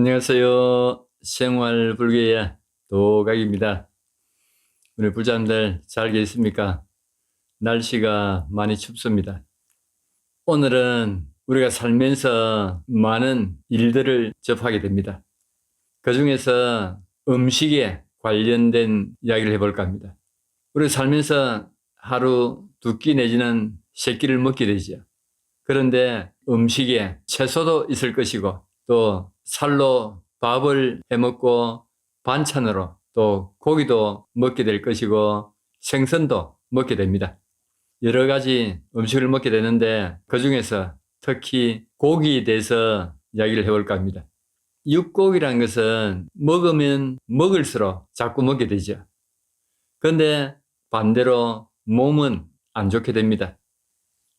안녕하세요. 생활 불교의 도각입니다. 우리 불자님들 잘 계십니까? 날씨가 많이 춥습니다. 오늘은 우리가 살면서 많은 일들을 접하게 됩니다. 그 중에서 음식에 관련된 이야기를 해볼까 합니다. 우리 살면서 하루 두 끼 내지는 세 끼를 먹게 되죠. 그런데 음식에 채소도 있을 것이고 또 살로 밥을 해 먹고 반찬으로 또 고기도 먹게 될 것이고 생선도 먹게 됩니다. 여러 가지 음식을 먹게 되는데 그 중에서 특히 고기에 대해서 이야기를 해볼까 합니다. 육고기라는 것은 먹으면 먹을수록 자꾸 먹게 되죠. 그런데 반대로 몸은 안 좋게 됩니다.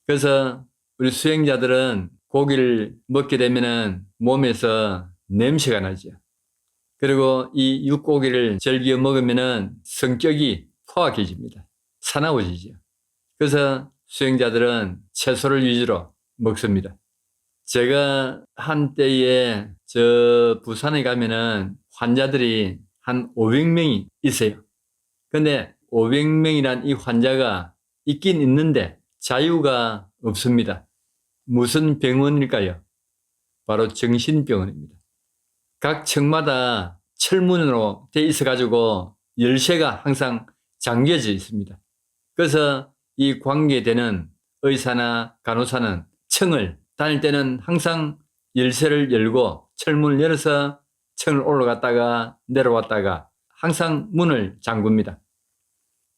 그래서 우리 수행자들은 고기를 먹게 되면은 몸에서 냄새가 나죠. 그리고 이 육고기를 즐겨 먹으면은 성격이 포악해집니다. 사나워지죠. 그래서 수행자들은 채소를 위주로 먹습니다. 제가 한때에 저 부산에 가면은 환자들이 한 500명이 있어요. 근데 500명이란 이 환자가 있긴 있는데 자유가 없습니다. 무슨 병원일까요? 바로 정신병원입니다. 각 층마다 철문으로 돼 있어 가지고 열쇠가 항상 잠겨져 있습니다. 그래서 이 관계되는 의사나 간호사는 층을 다닐 때는 항상 열쇠를 열고 철문을 열어서 층을 올라갔다가 내려왔다가 항상 문을 잠굽니다.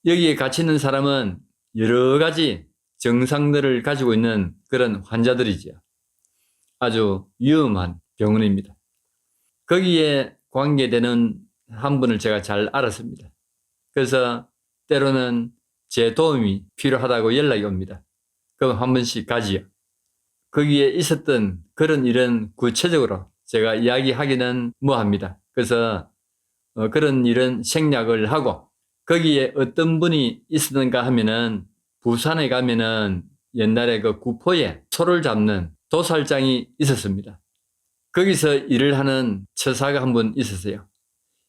여기에 있는 사람은 여러 가지 증상들을 가지고 있는 그런 환자들이죠. 아주 위험한 병원입니다. 거기에 관계되는 한 분을 제가 잘 알았습니다. 그래서 때로는 제 도움이 필요하다고 연락이 옵니다. 그럼 한 번씩 가지요. 거기에 있었던 그런 일은 구체적으로 제가 이야기하기는 뭐합니다. 그래서 어, 그런 일은 생략을 하고 거기에 어떤 분이 있었는가 하면은 부산에 가면은 옛날에 그 구포에 소를 잡는 도살장이 있었습니다. 거기서 일을 하는 처사가 한 분 있었어요.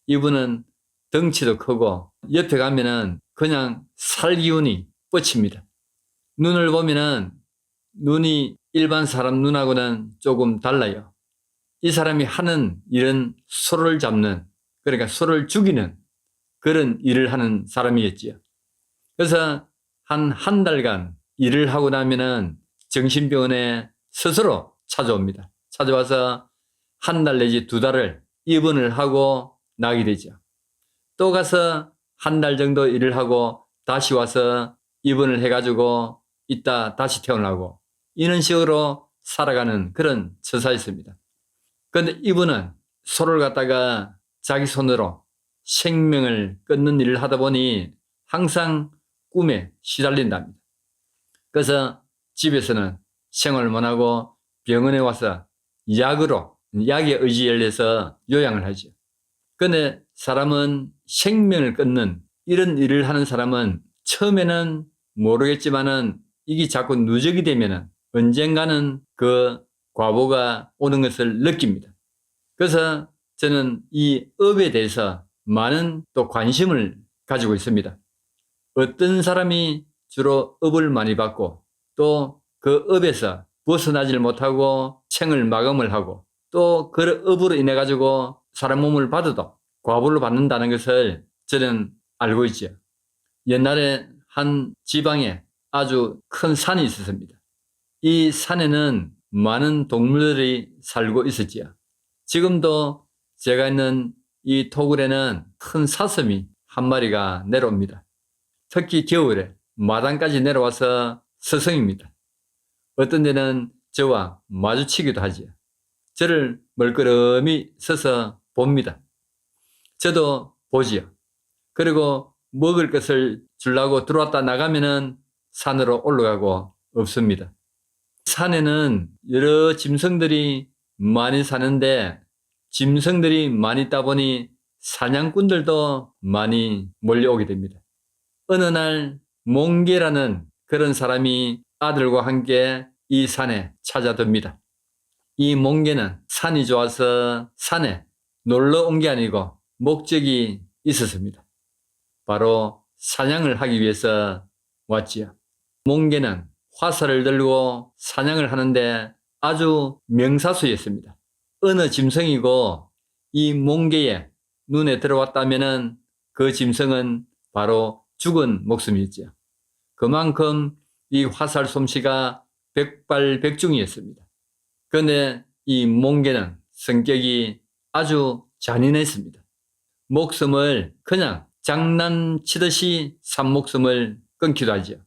이분은 덩치도 크고 옆에 가면은 그냥 살 기운이 뻗칩니다. 눈을 보면은 눈이 일반 사람 눈하고는 조금 달라요. 이 사람이 하는 일은 소를 잡는 그러니까 소를 죽이는 그런 일을 하는 사람이었지요. 그래서 한 한 달간 일을 하고 나면은 정신병원에 스스로 찾아옵니다. 찾아와서 한 달 내지 두 달을 입원을 하고 나게 되죠. 또 가서 한 달 정도 일을 하고 다시 와서 입원을 해가지고 이따 다시 퇴원하고 이런 식으로 살아가는 그런 처사였습니다. 그런데 이분은 소를 갖다가 자기 손으로 생명을 끊는 일을 하다 보니 항상 꿈에 시달린답니다. 그래서 집에서는 생활을 못하고 병원에 와서 약으로, 약에 의지해서 요양을 하죠. 근데 사람은 생명을 끊는 이런 일을 하는 사람은 처음에는 모르겠지만은 이게 자꾸 누적이 되면은 언젠가는 그 과보가 오는 것을 느낍니다. 그래서 저는 이 업에 대해서 많은 또 관심을 가지고 있습니다. 어떤 사람이 주로 업을 많이 받고 또 그 업에서 벗어나질 못하고 챙을 마감을 하고 또 그 업으로 인해 가지고 사람 몸을 받아도 과보를 받는다는 것을 저는 알고 있죠. 옛날에 한 지방에 아주 큰 산이 있었습니다. 이 산에는 많은 동물들이 살고 있었지요. 지금도 제가 있는 이 토굴에는 큰 사슴이 한 마리가 내려옵니다. 특히 겨울에 마당까지 내려와서 서성입니다. 어떤 데는 저와 마주치기도 하지요. 저를 멀끄러미 서서 봅니다. 저도 보지요. 그리고 먹을 것을 주려고 들어왔다 나가면은 산으로 올라가고 없습니다. 산에는 여러 짐승들이 많이 사는데 짐승들이 많이 있다 보니 사냥꾼들도 많이 몰려오게 됩니다. 어느 날 몽개라는 그런 사람이 아들과 함께 이 산에 찾아듭니다. 이 몽개는 산이 좋아서 산에 놀러 온 게 아니고 목적이 있었습니다. 바로 사냥을 하기 위해서 왔지요. 몽개는 화살을 들고 사냥을 하는데 아주 명사수였습니다. 어느 짐승이고 이 몽개의 눈에 들어왔다면은 그 짐승은 바로 죽은 목숨이었죠. 그만큼 이 화살 솜씨가 백발백중이었습니다. 그런데 이 몽개는 성격이 아주 잔인했습니다. 목숨을 그냥 장난치듯이 산 목숨을 끊기도 하죠.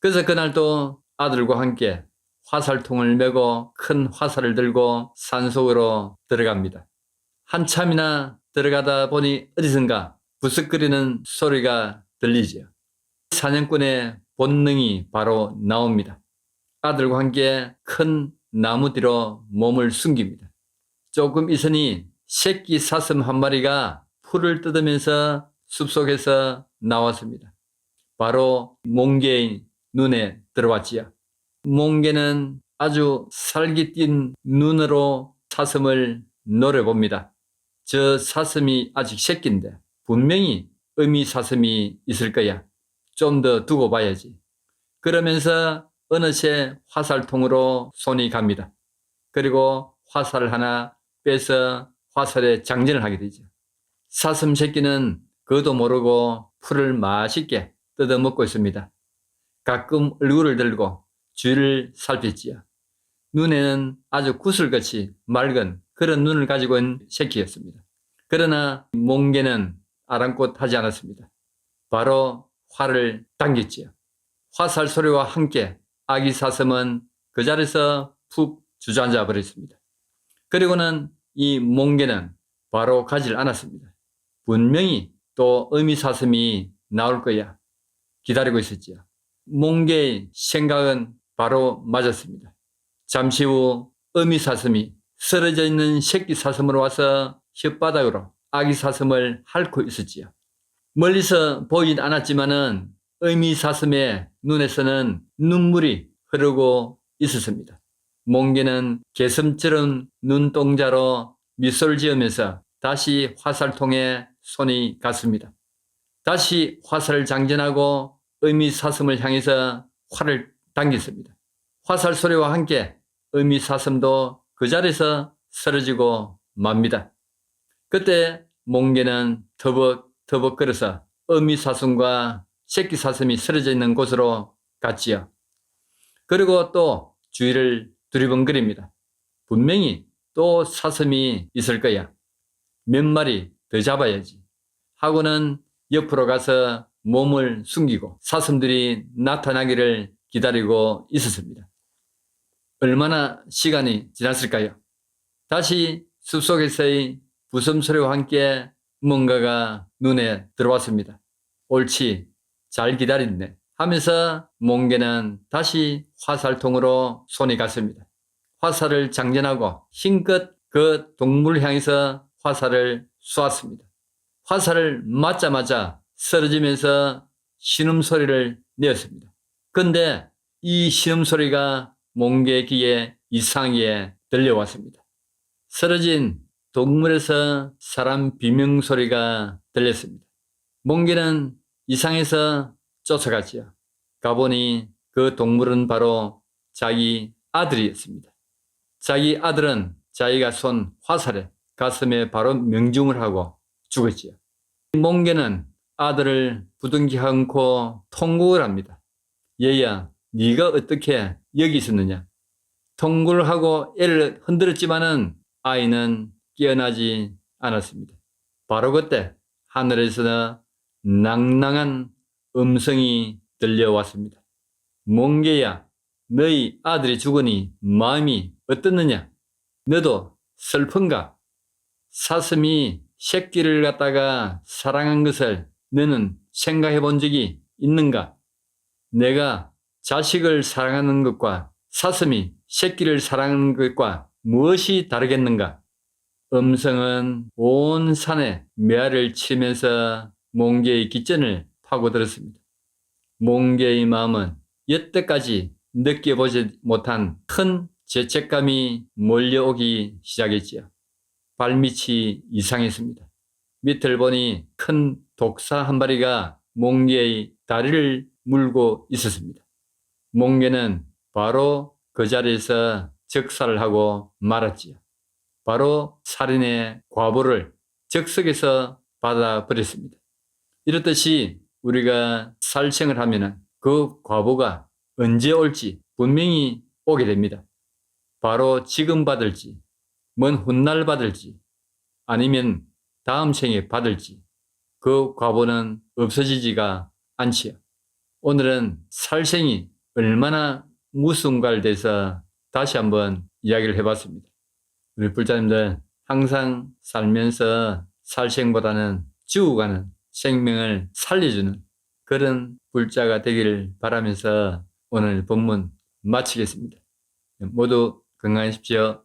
그래서 그날도 아들과 함께 화살통을 메고 큰 화살을 들고 산속으로 들어갑니다. 한참이나 들어가다 보니 어디선가 부스거리는 소리가 들리지요. 사냥꾼의 본능이 바로 나옵니다. 아들과 함께 큰 나무 뒤로 몸을 숨깁니다. 조금 있으니 새끼 사슴 한 마리가 풀을 뜯으면서 숲속에서 나왔습니다. 바로 몽개의 눈에 들어왔지요. 몽개는 아주 살깃 띈 눈으로 사슴을 노려봅니다. 저 사슴이 아직 새끼인데 분명히 의미 사슴이 있을 거야. 좀 더 두고 봐야지. 그러면서 어느새 화살통으로 손이 갑니다. 그리고 화살을 하나 빼서 화살에 장전을 하게 되죠. 사슴 새끼는 그도 모르고 풀을 맛있게 뜯어먹고 있습니다. 가끔 얼굴을 들고 주위를 살폈지요. 눈에는 아주 구슬같이 맑은 그런 눈을 가지고 있는 새끼였습니다. 그러나 몽개는 아랑곳하지 않았습니다. 바로 활을 당겼지요. 화살 소리와 함께 아기 사슴은 그 자리에서 푹 주저앉아 버렸습니다. 그리고는 이 몽개는 바로 가질 않았습니다. 분명히 또 어미사슴이 나올 거야 기다리고 있었지요. 몽개의 생각은 바로 맞았습니다. 잠시 후 어미사슴이 쓰러져 있는 새끼 사슴으로 와서 혓바닥으로 아기 사슴을 핥고 있었지요. 멀리서 보이진 않았지만은 어미사슴의 눈에서는 눈물이 흐르고 있었습니다. 몽개는 개슴처럼 눈동자로 미소를 지으면서 다시 화살통에 손이 갔습니다. 다시 화살을 장전하고 의미 사슴을 향해서 활을 당겼습니다. 화살 소리와 함께 의미 사슴도 그 자리에서 쓰러지고 맙니다. 그때 몽개는 터벅 터벅거려서 의미 사슴과 새끼 사슴이 쓰러져 있는 곳으로 갔지요. 그리고 또 주위를 두리번거립니다. 분명히 또 사슴이 있을 거야. 몇 마리 더 잡아야지. 하고는 옆으로 가서 몸을 숨기고 사슴들이 나타나기를 기다리고 있었습니다. 얼마나 시간이 지났을까요? 다시 숲속에서의 부섬소리와 함께 뭔가가 눈에 들어왔습니다. 옳지, 잘 기다렸네. 하면서 몽개는 다시 화살통으로 손이 갔습니다. 화살을 장전하고 힘껏 그 동물을 향해서 화살을 쏘았습니다. 화살을 맞자마자 쓰러지면서 신음소리를 내었습니다. 근데 이 신음소리가 몽개의 귀에 이상하게 들려왔습니다. 쓰러진 동물에서 사람 비명 소리가 들렸습니다. 몽개는 이상해서 쫓아갔지요. 가보니 그 동물은 바로 자기 아들이었습니다. 자기 아들은 자기가 쏜 화살에 가슴에 바로 명중을 하고 죽었지요. 몽개는 아들을 부둥키 않고 통곡을 합니다. 얘야, 네가 어떻게 여기 있었느냐? 통곡을 하고 애를 흔들었지만은 아이는 깨어나지 않았습니다. 바로 그때 하늘에서 낭낭한 음성이 들려왔습니다. 몽개야, 너희 아들이 죽으니 마음이 어떻느냐? 너도 슬픈가? 사슴이 새끼를 갖다가 사랑한 것을 너는 생각해 본 적이 있는가? 내가 자식을 사랑하는 것과 사슴이 새끼를 사랑하는 것과 무엇이 다르겠는가? 음성은 온 산에 메아리를 치면서 몽개의 기전을 파고들었습니다. 몽개의 마음은 여태까지 느껴보지 못한 큰 죄책감이 몰려오기 시작했지요. 발밑이 이상했습니다. 밑을 보니 큰 독사 한 마리가 몽개의 다리를 물고 있었습니다. 몽개는 바로 그 자리에서 적살을 하고 말았지요. 바로 살인의 과보를 적석에서 받아버렸습니다. 이렇듯이 우리가 살생을 하면 그 과보가 언제 올지 분명히 오게 됩니다. 바로 지금 받을지, 먼 훗날 받을지, 아니면 다음 생에 받을지, 그 과보는 없어지지가 않지요. 오늘은 살생이 얼마나 무순갈돼서 다시 한번 이야기를 해봤습니다. 우리 불자님들 항상 살면서 살생보다는 죽어가는 생명을 살려주는 그런 불자가 되기를 바라면서 오늘 본문 마치겠습니다. 모두 건강하십시오.